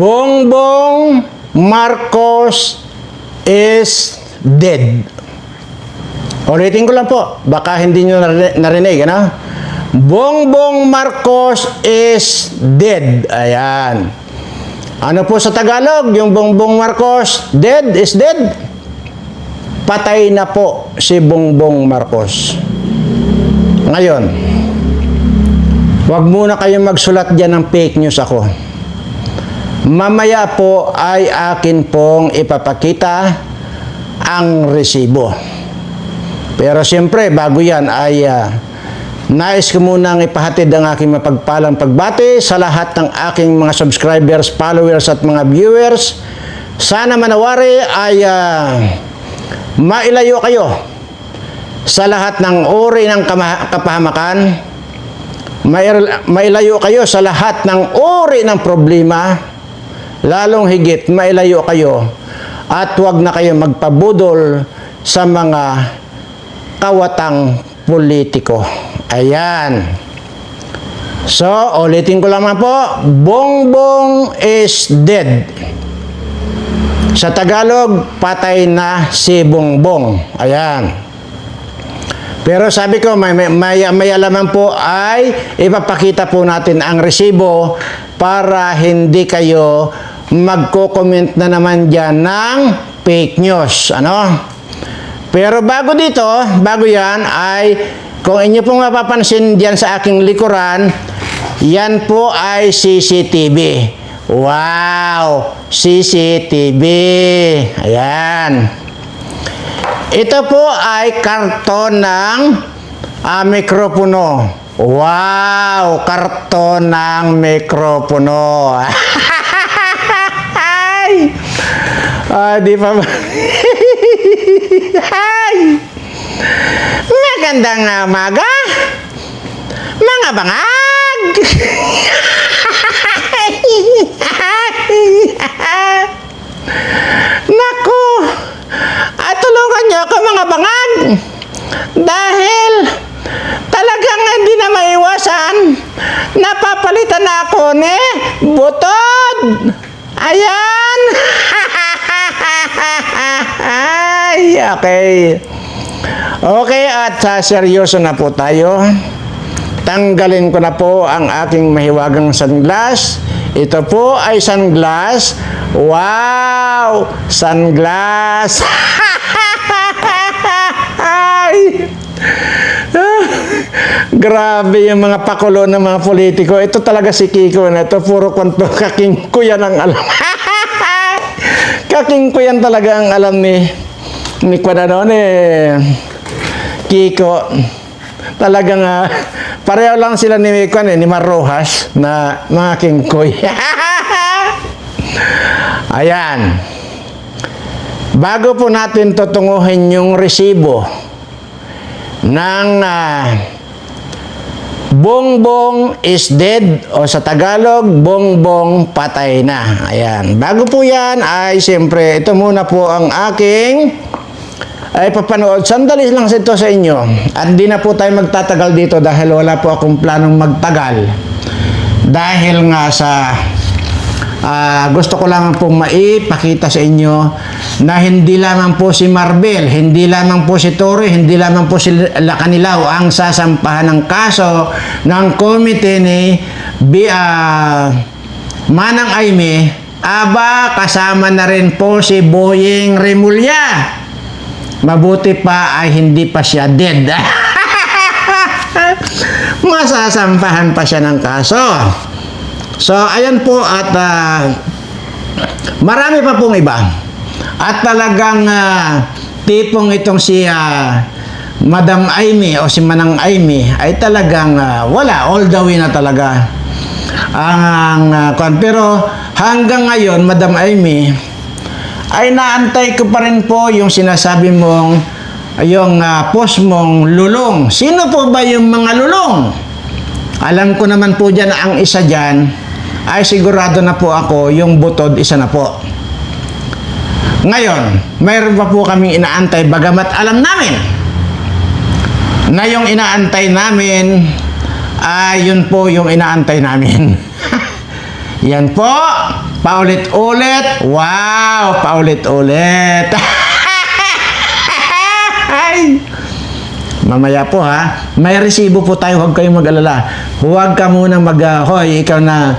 Bongbong Marcos is dead. Ulitin ko lang po, baka hindi nyo narinig, ano? Bongbong Marcos is dead. Ayan. Ano po sa Tagalog? Yung Bongbong Marcos, dead is dead. Patay na po si Bongbong Marcos. Ngayon, wag muna kayong magsulat dyan ng fake news ako. Mamaya po ay akin pong ipapakita ang resibo. Pero siyempre, bago yan ay ah, nais ko munang ipahatid ang aking mapagpalang pagbati sa lahat ng aking mga subscribers, followers at mga viewers. Sana manawari ay ah, mailayo kayo sa lahat ng uri ng kapahamakan. Mail- mailayo kayo sa lahat ng uri ng problema. Lalong higit, mailayo kayo at huwag na kayo magpabudol sa mga kawatang politiko. Ayan. So, ulitin ko lamang po, Bongbong is dead. Sa Tagalog, patay na si Bongbong. Ayan. Pero sabi ko, may, may, may, may alaman po ay ipapakita po natin ang resibo para hindi kayo magko-comment na naman dyan ng fake news. Ano? Pero bago dito, bago yan ay kung inyo pong mapapansin diyan sa aking likuran, yan po ay CCTV. Wow! CCTV. Ayan. Ito po ay karton ng ah, mikropono. Wow! Karton ng mikropono. Ah, di pa? Ay! Magandang umaga! Mga bangag! Naku! At tulungan niyo ako mga bangag! Dahil talagang hindi na maiwasan napapalitan na ako ni Butod! Ayan! Ay, okay. Okay, at sa seryoso na po tayo. Tanggalin ko na po ang aking mahiwagang sunglass. Ito po ay sunglass. Wow! Sunglass! Ay! Ah, Grabe yung mga pakulo ng mga politiko. Ito talaga si Kiko na ito. Puro kwento. Kaking ko yan ang alam. Kaking ko yan talaga ang alam ni ni Kwadanon eh. Kiko. Talagang ah, pareho lang sila ni Kwan eh, ni Marrojas na mga kingkoy. Ayan. Bago po natin tutunguhin yung resibo ng ah, Bongbong is dead o sa Tagalog, Bongbong patay na. Ayan. Bago po yan ay siyempre ito muna po ang aking ay papanood. Sandali lang ito sa inyo. At di na po tayo magtatagal dito dahil wala po akong planong magtagal. Dahil nga sa Ah, gusto ko lang pong maipakita sa inyo na hindi lamang po si Marbel, hindi lamang po si Torre, hindi lamang po si Lacanilaw ang sasampahan ng kaso ng komite ni B, ah, Manang Aime, aba kasama na rin po si Boying Remulla. Mabuti pa ay hindi pa siya dead. Masasampahan pa siya ng kaso. So, ayan po at ah, marami pa pong iba. At talagang ah, tipong itong si ah, Madam Aimee o si Manang Aimee ay talagang ah, wala, all the way na talaga. Ang, ah, kwan. pero hanggang ngayon, Madam Aimee, ay naantay ko pa rin po yung sinasabi mong yung ah, post mong lulong. Sino po ba yung mga lulong? Alam ko naman po dyan ang isa dyan ay sigurado na po ako yung butod isa na po. Ngayon, mayroon pa po kaming inaantay bagamat alam namin na yung inaantay namin ay yun po yung inaantay namin. Yan po Paulit-ulit. Wow, paulit-ulit. Ay. Mamaya po ha, may resibo po tayo, huwag kayong mag-alala. Huwag ka muna mag, ah, ikaw na,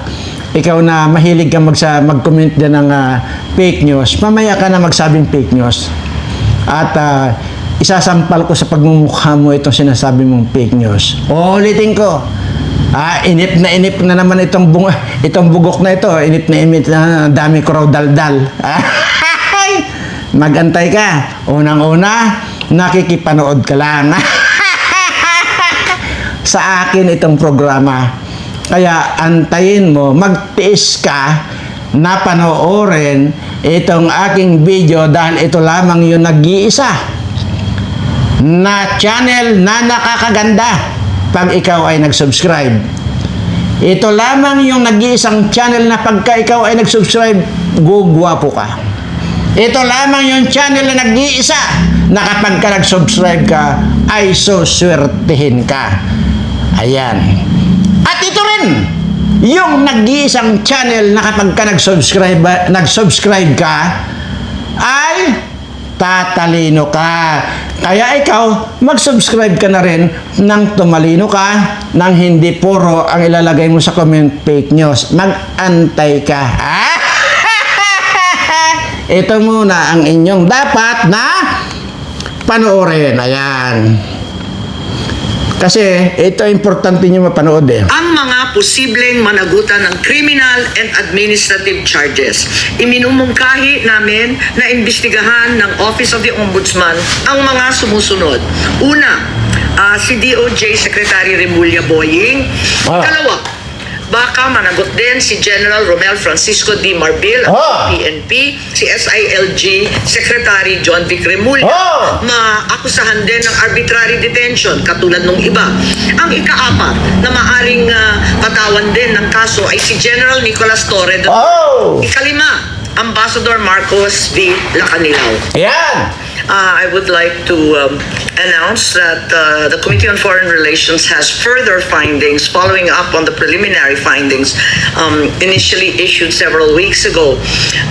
ikaw na mahilig ka magsa, mag-comment din ng ah, fake news. Mamaya ka na magsabing fake news. At ah, isasampal ko sa pagmumukha mo itong sinasabi mong fake news. Uulitin ko. Ah, inip na inip na naman itong bung itong bugok na ito. Inip na inip na dami ko raw daldal. Ay! Magantay ka. Unang-una, nakikipanood ka lang. sa akin itong programa. Kaya antayin mo, magtiis ka na panoorin itong aking video dahil ito lamang yung nag-iisa na channel na nakakaganda pag ikaw ay nag-subscribe. Ito lamang yung nag-iisang channel na pagka ikaw ay nag-subscribe, gugwapo ka. Ito lamang yung channel na nag-iisa na kapag ka nag-subscribe ka, ay suswertihin ka. Ayan. At ito rin, yung nag-iisang channel na kapag ka nag-subscribe, nag-subscribe ka, ay tatalino ka. Kaya ikaw, mag-subscribe ka na rin nang tumalino ka, nang hindi puro ang ilalagay mo sa comment fake news. Mag-antay ka. Ito muna ang inyong dapat na panoorin. Ayan. Kasi ito importante nyo mapanood eh. ang mga posibleng managutan ng criminal and administrative charges. Iminumungkahi namin na imbestigahan ng Office of the Ombudsman ang mga sumusunod. Una, ah, si DOJ Secretary Remulla Boying. Ah. Dalawa, baka managot din si General Romel Francisco D. Marbil Ah. PNP, si SILG Secretary John Vic Remulla. Ah. Maakusahan din ng arbitrary detention katulad nung iba. Ang ikaapat na maaring ah, patawan din ng kaso ay si General Nicolas Torre. Oh! Ikalima, Ambassador Marcos V. Lacanilao. Ayan! Uh, I would like to um, announce that uh, the Committee on Foreign Relations has further findings following up on the preliminary findings um, initially issued several weeks ago.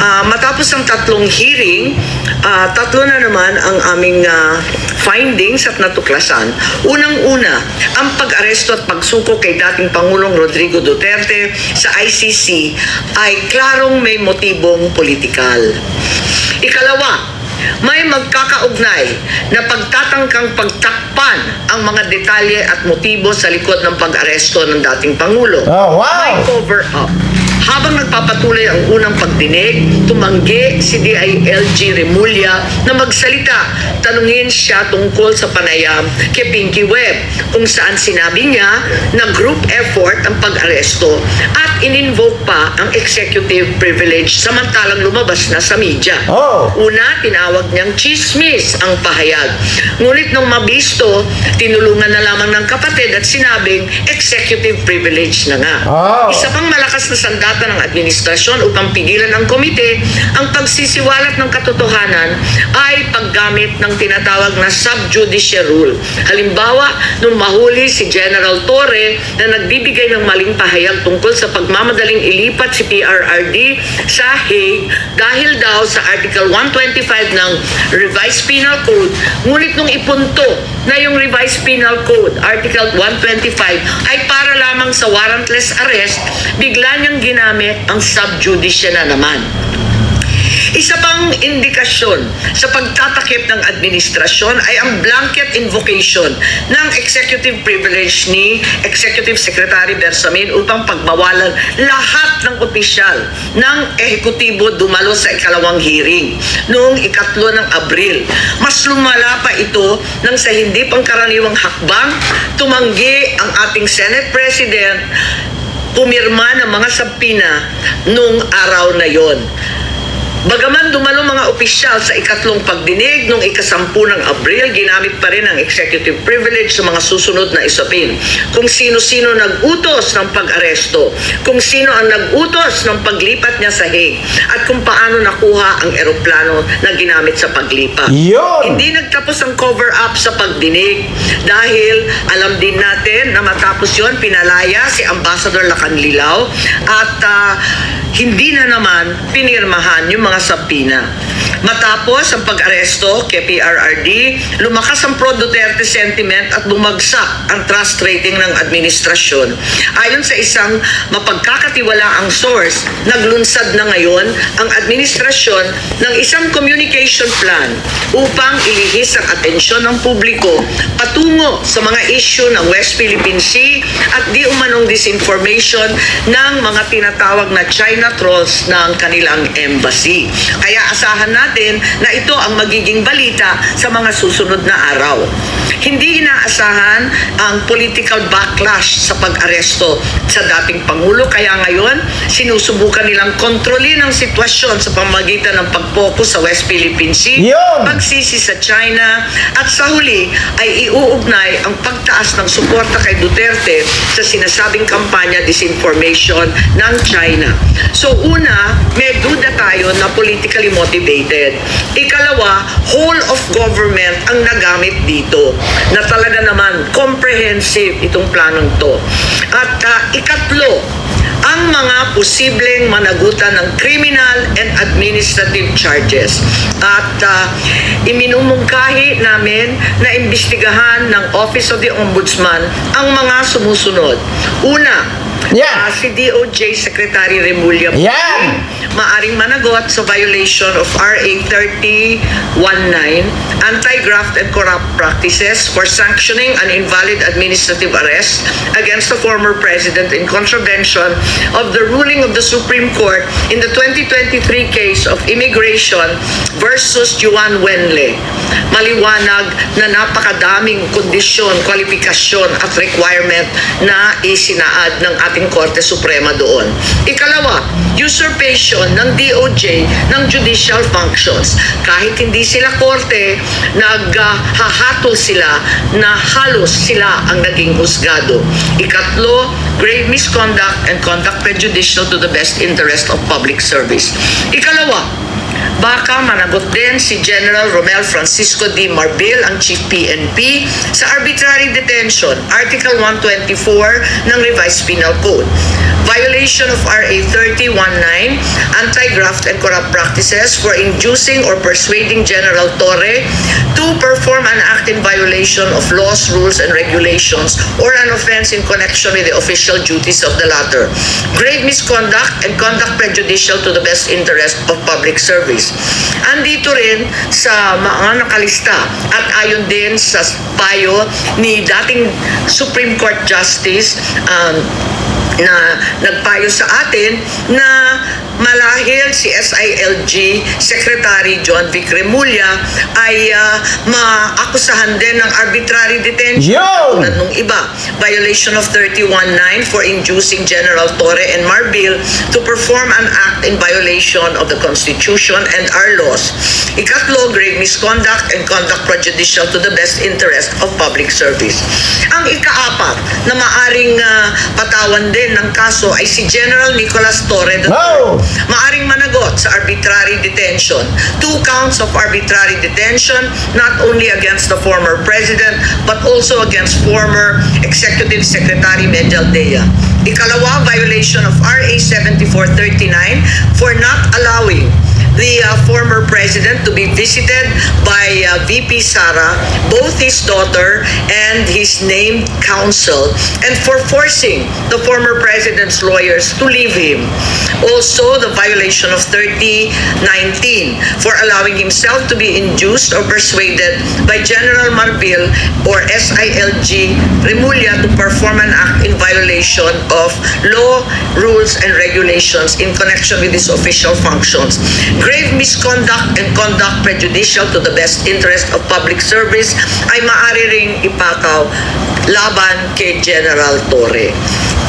Uh, matapos ang tatlong hearing, uh, tatlo na naman ang aming uh, findings at natuklasan. Unang-una, ang pag-aresto at pagsuko kay dating Pangulong Rodrigo Duterte sa ICC ay klarong may motibong politikal. Ikalawa, may magkakaugnay na pagtatangkang pagtakpan ang mga detalye at motibo sa likod ng pag-aresto ng dating Pangulo. Oh, wow! May cover-up. Habang nagpapatuloy ang unang pagdinig, tumanggi si DILG Remulla na magsalita. Tanungin siya tungkol sa panayam kay Pinky Webb kung saan sinabi niya na group effort ang pag-aresto at in-invoke pa ang executive privilege samantalang lumabas na sa media. Oh! Una, tinawag niyang chismis ang pahayag. Ngunit nung mabisto, tinulungan na lamang ng kapatid at sinabing executive privilege na nga. Oh. Isa pang malakas na sandata ng administrasyon upang pigilan ang komite ang pagsisiwalat ng katotohanan ay paggamit ng tinatawag na subjudice rule. Halimbawa, nung mahuli si General Torre na nagbibigay ng maling pahayag tungkol sa pagmamadaling ilipat si PRRD sa Hague dahil daw sa Article 125 ng Revised Penal Code, ngunit nung ipunto na yung Revised Penal Code, Article 125, ay para lamang sa warrantless arrest, bigla niyang ginamit ang subjudice na naman. Isa pang indikasyon sa pagtatakip ng administrasyon ay ang blanket invocation ng executive privilege ni Executive Secretary Bersamin upang pagbawalan lahat ng opisyal ng ehekutibo dumalo sa ikalawang hearing noong ikatlo ng Abril. Mas lumala pa ito nang sa hindi pangkaraniwang hakbang tumanggi ang ating Senate President pumirma ng mga sabpina nung araw na yon. Bagaman dumalo mga opisyal sa ikatlong pagdinig noong ikasampu ng Abril, ginamit pa rin ang executive privilege sa mga susunod na isapin. Kung sino-sino nag-utos ng pag-aresto, kung sino ang nag-utos ng paglipat niya sa Hague, at kung paano nakuha ang eroplano na ginamit sa paglipat. Yun! Hindi nagtapos ang cover-up sa pagdinig dahil alam din natin na matapos yon pinalaya si Ambassador Lacanlilao at ah, hindi na naman pinirmahan yung mga sabina. Matapos ang pag-aresto kay PRRD, lumakas ang pro-Duterte sentiment at bumagsak ang trust rating ng administrasyon. Ayon sa isang mapagkakatiwalaang source, naglunsad na ngayon ang administrasyon ng isang communication plan upang ilihis ang atensyon ng publiko patungo sa mga issue ng West Philippine Sea at di umanong disinformation ng mga tinatawag na China trolls ng kanilang embassy. Kaya asahan natin na ito ang magiging balita sa mga susunod na araw. Hindi inaasahan ang political backlash sa pag-aresto sa dating Pangulo kaya ngayon sinusubukan nilang kontrolin ang sitwasyon sa pamagitan ng pag-focus sa West Philippine Sea, Yun! pagsisi sa China at sa huli ay iuugnay ang pagtaas ng suporta kay Duterte sa sinasabing kampanya disinformation ng China. So una, may duda tayo na politically motivated. Ikalawa, whole of government ang nagamit dito na talaga naman comprehensive itong planong to. At ah, ikatlo, ang mga posibleng managutan ng criminal and administrative charges. At uh, iminumungkahi namin na imbestigahan ng Office of the Ombudsman ang mga sumusunod. Una, Yeah. ah, si DOJ Secretary Remulla Yan. maaring managot sa violation of RA 3019, anti-graft and corrupt practices for sanctioning an invalid administrative arrest against the former president in contravention of the ruling of the Supreme Court in the 2023 case of immigration versus Juan Wenle. Maliwanag na napakadaming kondisyon, kwalifikasyon at requirement na isinaad ng ating Korte Suprema doon. Ikalawa, usurpation ng DOJ ng judicial functions. Kahit hindi sila korte, naghahatol sila na halos sila ang naging husgado. Ikatlo, grave misconduct and conduct prejudicial to the best interest of public service. Ikalawa, Baka managot din si General Romel Francisco D. Marbil, ang Chief PNP, sa arbitrary detention, Article 124 ng Revised Penal Code. Violation of RA 3019, anti-graft and corrupt practices for inducing or persuading General Torre to perform an act in violation of laws, rules, and regulations or an offense in connection with the official duties of the latter. Grave misconduct and conduct prejudicial to the best interest of public service. Andito rin sa mga nakalista at ayon din sa payo ni dating Supreme Court Justice um, na nagpayo sa atin na malahil si SILG Secretary John Vic Remulla ay ah, maakusahan din ng arbitrary detention Yun! tulad nung iba. Violation of 319 for inducing General Torre and Marbil to perform an act in violation of the Constitution and our laws. Ikatlo, grave misconduct and conduct prejudicial to the best interest of public service. Ang ikaapat na maaring ah, patawan din ng kaso ay si General Nicolas Torre III. Wow! Maaring managot sa arbitrary detention. Two counts of arbitrary detention, not only against the former president, but also against former Executive Secretary Medel Dea. Ikalawa, violation of RA 7439 for not allowing the uh, former president to be visited by uh, VP Sara, both his daughter and his named counsel, and for forcing the former president's lawyers to leave him. Also, the violation of 3019 for allowing himself to be induced or persuaded by General Marbil or SILG Remulla to perform an act in violation of law, rules, and regulations in connection with his official functions. Grave misconduct and conduct prejudicial to the best interest of public service ay maaari ring ipakaw laban kay General Torre.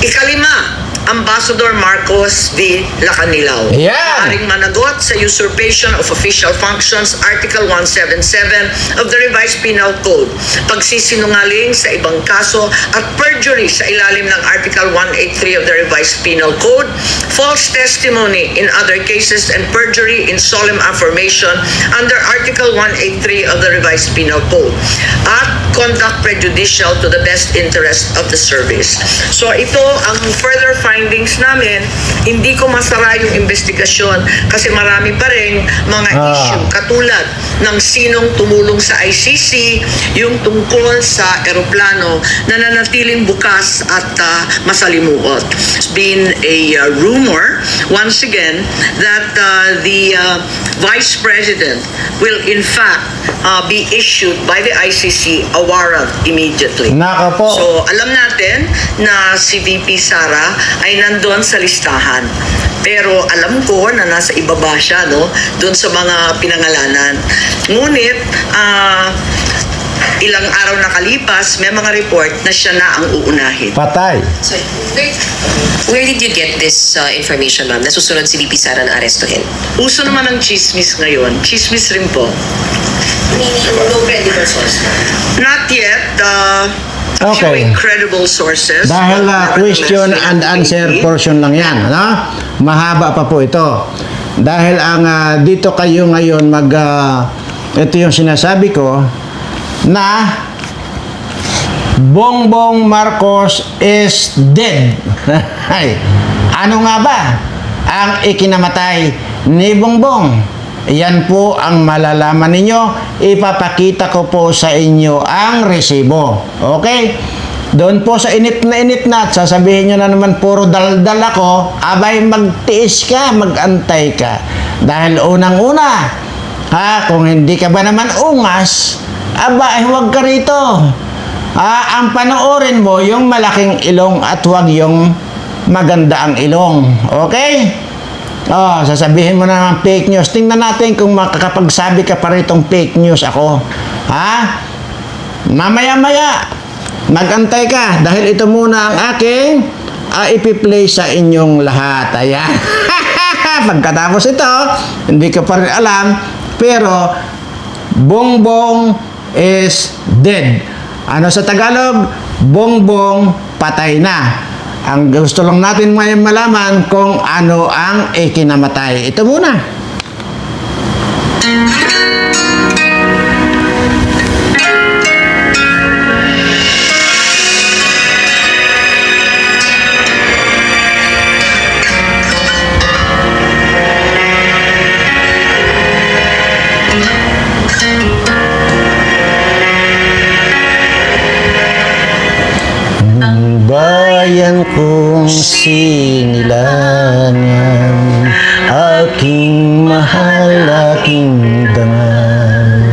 Ikalima, Ambassador Marcos V. Lacanilao. Yan! Maaring managot sa usurpation of official functions, Article 177 of the Revised Penal Code, pagsisinungaling sa ibang kaso at perjury sa ilalim ng Article 183 of the Revised Penal Code, false testimony in other cases, and perjury in solemn affirmation under Article 183 of the Revised Penal Code. At conduct prejudicial to the best interest of the service. So ito ang further findings namin, hindi ko masara yung investigasyon kasi marami pa rin mga Ah. issue katulad ng sinong tumulong sa ICC, yung tungkol sa eroplano na nanatiling bukas at ah, masalimuot. It's been a ah, rumor, once again, that ah, the ah, Vice President will in fact ah, be issued by the ICC a warrant immediately. Naka po. So, alam natin na si VP Sara ay nandun sa listahan. Pero alam ko na nasa ibaba siya, no? Doon sa mga pinangalanan. Ngunit, ah, ilang araw nakalipas, may mga report na siya na ang uunahin. Patay. So, where, where did you get this uh, information, ma'am? Nasusunod si VP Sara na arestuhin? Uso naman ang chismis ngayon. Chismis rin po. No credible source. Not yet. Uh, Okay. few credible sources. Dahil uh, question and answer portion lang yan. Ano? Mahaba pa po ito. Dahil ang ah, dito kayo ngayon mag... ah, ito yung sinasabi ko na Bongbong Marcos is dead. Ay, ano nga ba ang ikinamatay ni Bongbong? Yan po ang malalaman ninyo. Ipapakita ko po sa inyo ang resibo. Okay? Doon po sa init na init na at sasabihin nyo na naman puro daldal ako, abay magtiis ka, magantay ka. Dahil unang-una, ha, kung hindi ka ba naman ungas, aba, ay huwag ka rito. Ah, ang panoorin mo yung malaking ilong at huwag yung maganda ang ilong. Okay? Oh, sasabihin mo na naman fake news. Tingnan natin kung makakapagsabi ka pa ritong fake news ako. Ha? Mamaya-maya, magantay ka dahil ito muna ang aking uh, ipi-play sa inyong lahat. Ayan. Pagkatapos ito, hindi ko pa rin alam, pero Bongbong is dead. Ano sa Tagalog? Bongbong patay na. Ang gusto lang natin may malaman kung ano ang ikinamatay. Ito muna. Sinilangan Aking mahal, aking dangal.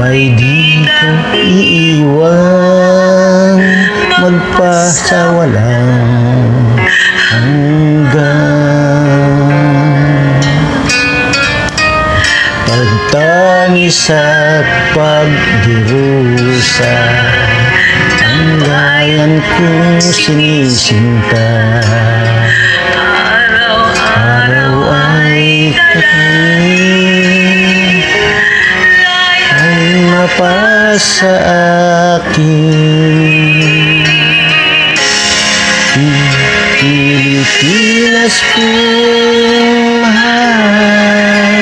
May di ko iiwan. Magpasawalang hanggan. Pagtangis at pagdirusa kong sinisinta. Araw ay katayin Ay mapasa akin. Pilipinas kong mahal.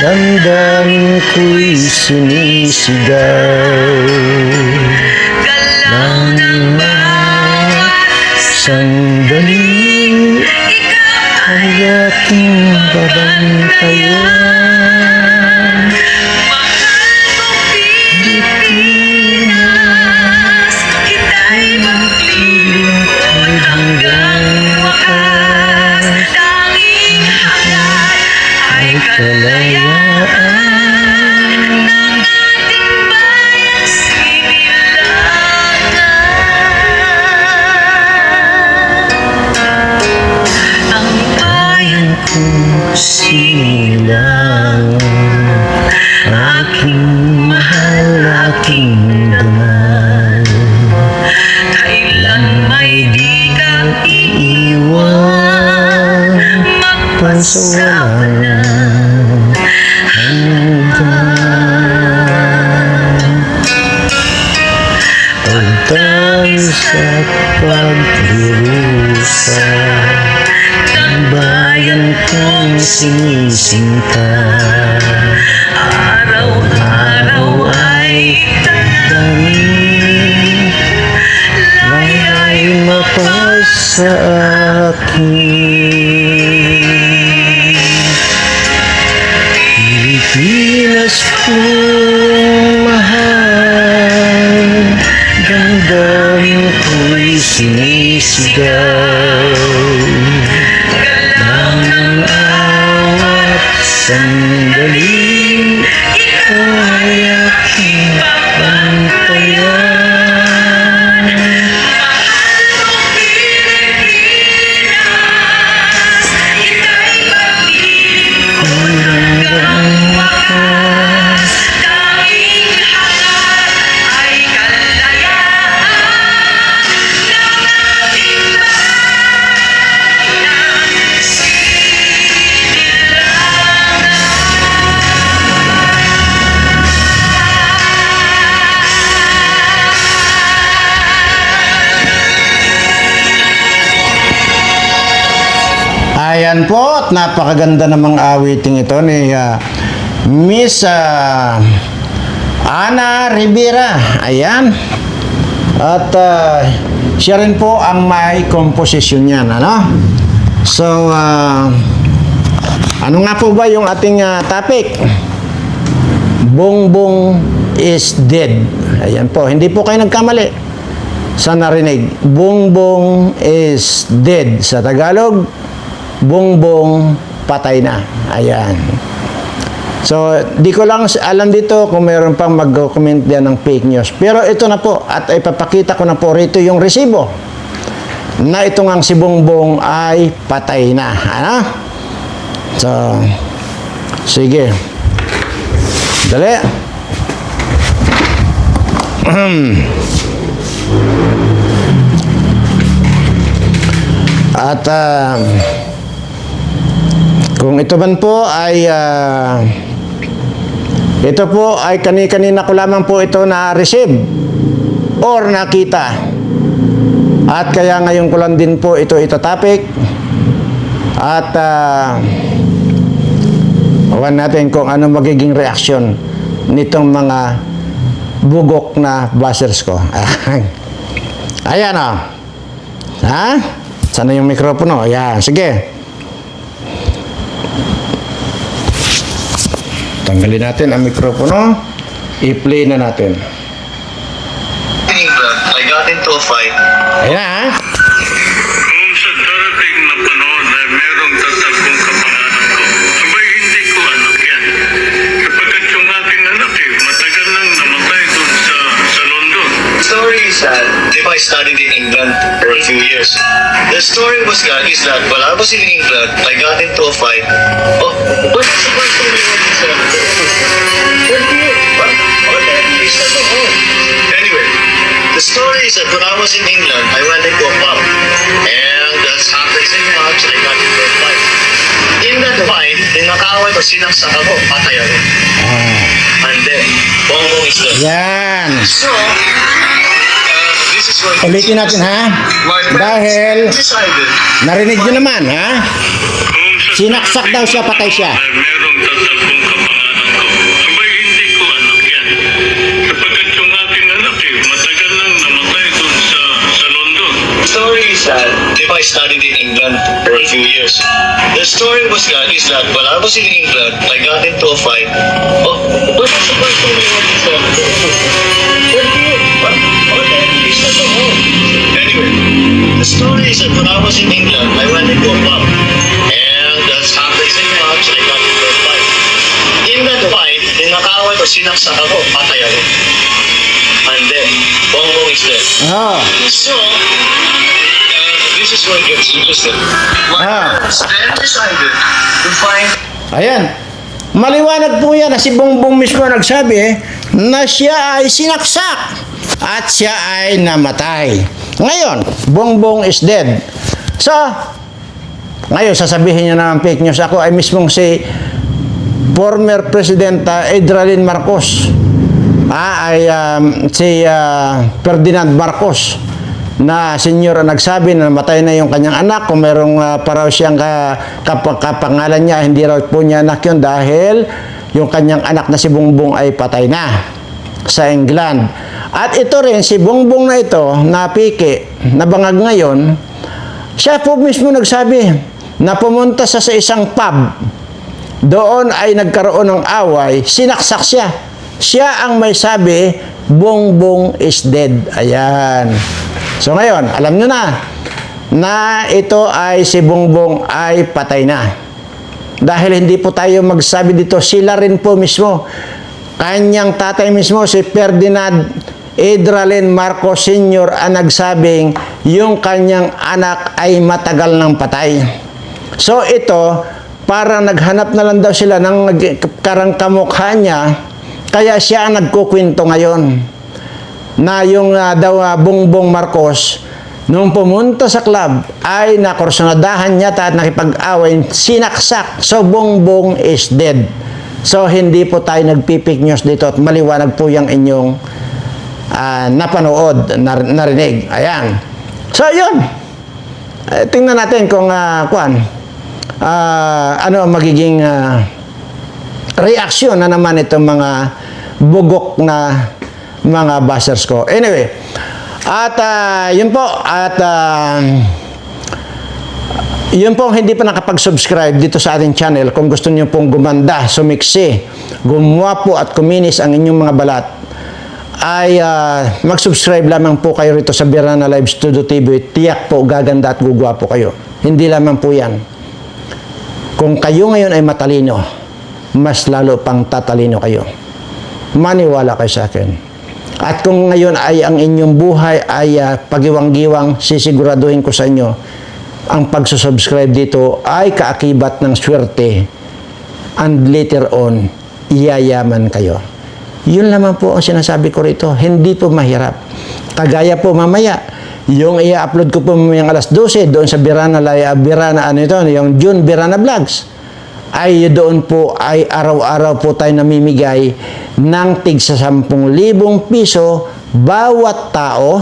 Damdamin ko'y sinisigaw sandali nagsising ka Araw-araw ay tanging Laya'y mapas sa akin. Pilipinas kong mahal. Damdamin ko'y sinisigaw napakaganda namang awiting ito ni ah, Miss ah, Ana Rivera. Ayan. At ah, siya rin po ang may composition niyan, ano? So, ah, ano nga po ba yung ating ah, topic? Bongbong is dead. Ayan po, hindi po kayo nagkamali sa narinig. Bongbong is dead. Sa Tagalog, Bongbong patay na. Ayan. So, di ko lang alam dito kung mayroon pang mag-comment diyan ng fake news. Pero ito na po, at ipapakita ko na po rito yung resibo na ito ngang si Bongbong ay patay na. Ano? So, sige. Dali. At ah, kung ito man po ay ah, ito po ay kani-kanina ko lamang po ito na-receive or nakita. At kaya ngayon ko lang din po ito itatapik. At uh, natin kung ano magiging reaksyon nitong mga bugok na buzzers ko. Ayan o. Ha? Sana yung mikropono? Ayan. Sige. Tanggalin natin ang mikropono. I-play na natin. I got into a fight. Ayan ha? England for a few years, the story was that is that while I was in England, I got into a fight. Oh, the to? What do you? What? Okay, you said the whole. Anyway, the story is that when I was in England, I went into a pub, and as happens in pubs, I got into a fight. In that fight, ninakaaway ko, sinaksak ako, patay ako. And then, bongbong is dead. Yan. So, Ulitin natin ha? Dahil narinig nyo naman ha? Sinaksak daw siya, patay siya. ay merong tatagpong kapangalan ko, abay hindi ko anak yan. Kapagkat yung aking anak matagal nang namatay dun sa, sa London. the story is that if I studied in England for a few years, the story was that is that while I was in England, I got into a fight. Oh, what was the first thing you want to say? Anyway, the story is that when I was in England, I went into a pub, and as happens in pubs, I got into a fight. In that fight, ninakaaway ko, sinaksak ako, patay ako. And then, bongbong is dead. Oh. So, uh, this is where it gets interesting. My Ah. then decided to find Ayan. Maliwanag po yan na si Bongbong mismo nagsabi eh, na siya ay sinaksak at siya ay namatay. Ngayon, Bongbong is dead. So, ngayon sasabihin niyo naman fake news. Ako ay mismong si former Presidenta Edralyn Marcos. Ah, ay um, si ah, Ferdinand Marcos na senyor ang nagsabi na namatay na yung kanyang anak kung merong uh, paraw siyang ka, kap- kapangalan niya hindi raw po niya anak yun dahil yung kanyang anak na si Bongbong ay patay na sa England at ito rin si Bongbong na ito na piki na bangag ngayon Siya po mismo nagsabi na pumunta sa, sa isang pub. Doon ay nagkaroon ng away, sinaksak siya. Siya ang may sabi, Bongbong is dead. Ayan. So ngayon, alam nyo na, na ito ay si Bongbong ay patay na. Dahil hindi po tayo magsabi dito, sila rin po mismo. Kanyang tatay mismo, si Ferdinand Edralin Marcos Sr. ang nagsabing yung kanyang anak ay matagal ng patay. So ito, para naghanap na lang daw sila ng karang kamukha niya, kaya siya ang nagkukwento ngayon na yung ah, daw ah, Bongbong Marcos nung pumunta sa club ay nakursunadahan niya at nakipag-away, sinaksak. So Bongbong is dead. So hindi po tayo nagpipik news dito at maliwanag po yung inyong ah, napanood, nar- narinig. Ayan. So yun. Eh, tingnan natin kung ah, kuan ah, ano ang magiging ah, reaksyon na naman itong mga bugok na mga bashers ko. Anyway, at ah, yun po, at ah, yun po hindi pa nakapag-subscribe dito sa ating channel. Kung gusto niyo pong gumanda, sumiksi, gumwapo at kuminis ang inyong mga balat, ay ah, mag-subscribe lamang po kayo rito sa Birana Live Studio TV. Tiyak po gaganda at gugwapo kayo. Hindi lamang po yan. Kung kayo ngayon ay matalino, mas lalo pang tatalino kayo. Maniwala kayo sa akin. At kung ngayon ay ang inyong buhay ay ah, pagiwang-giwang, sisiguraduhin ko sa inyo, ang pagsusubscribe dito ay kaakibat ng swerte and later on, iyayaman kayo. Yun lamang po ang sinasabi ko rito. Hindi po mahirap. Kagaya po mamaya, yung i-upload ko po mamayang alas 12 doon sa Birana, Birana, ano ito, yung June Birana Vlogs, ay doon po ay araw-araw po tayo namimigay ng tig sa 10,000 piso bawat tao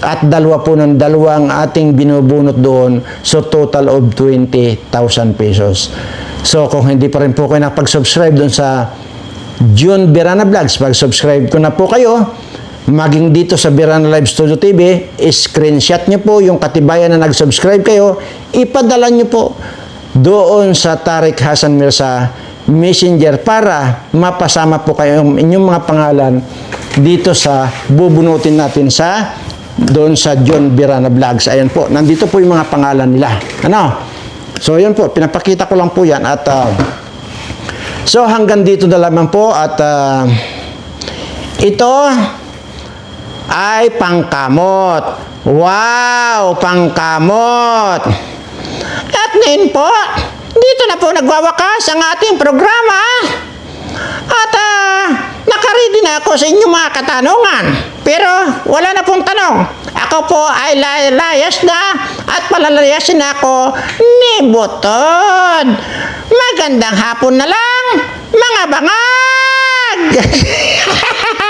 at dalawa po ng dalawang ating binubunot doon so total of 20,000 pesos. So kung hindi pa rin po kayo nakapag-subscribe doon sa June Birana Vlogs, pag-subscribe ko na po kayo, maging dito sa Birana Live Studio TV, screenshot nyo po yung katibayan na nag-subscribe kayo, ipadala nyo po doon sa Tariq Hasan Mirza Messenger para mapasama po kayo inyong mga pangalan dito sa bubunutin natin sa doon sa John Birana Vlogs. Ayan po, nandito po yung mga pangalan nila. Ano? So, yun po, pinapakita ko lang po yan at ah, So hanggang dito na lamang po at ah, ito ay pangkamot. Wow, pangkamot. At ngayon po, dito na po nagwawakas ang ating programa. At uh, nakaready na ako sa inyong mga katanungan. Pero wala na pong tanong. Ako po ay lay- layas na at palalayasin ako ni Butod. Magandang hapon na lang, mga bangag!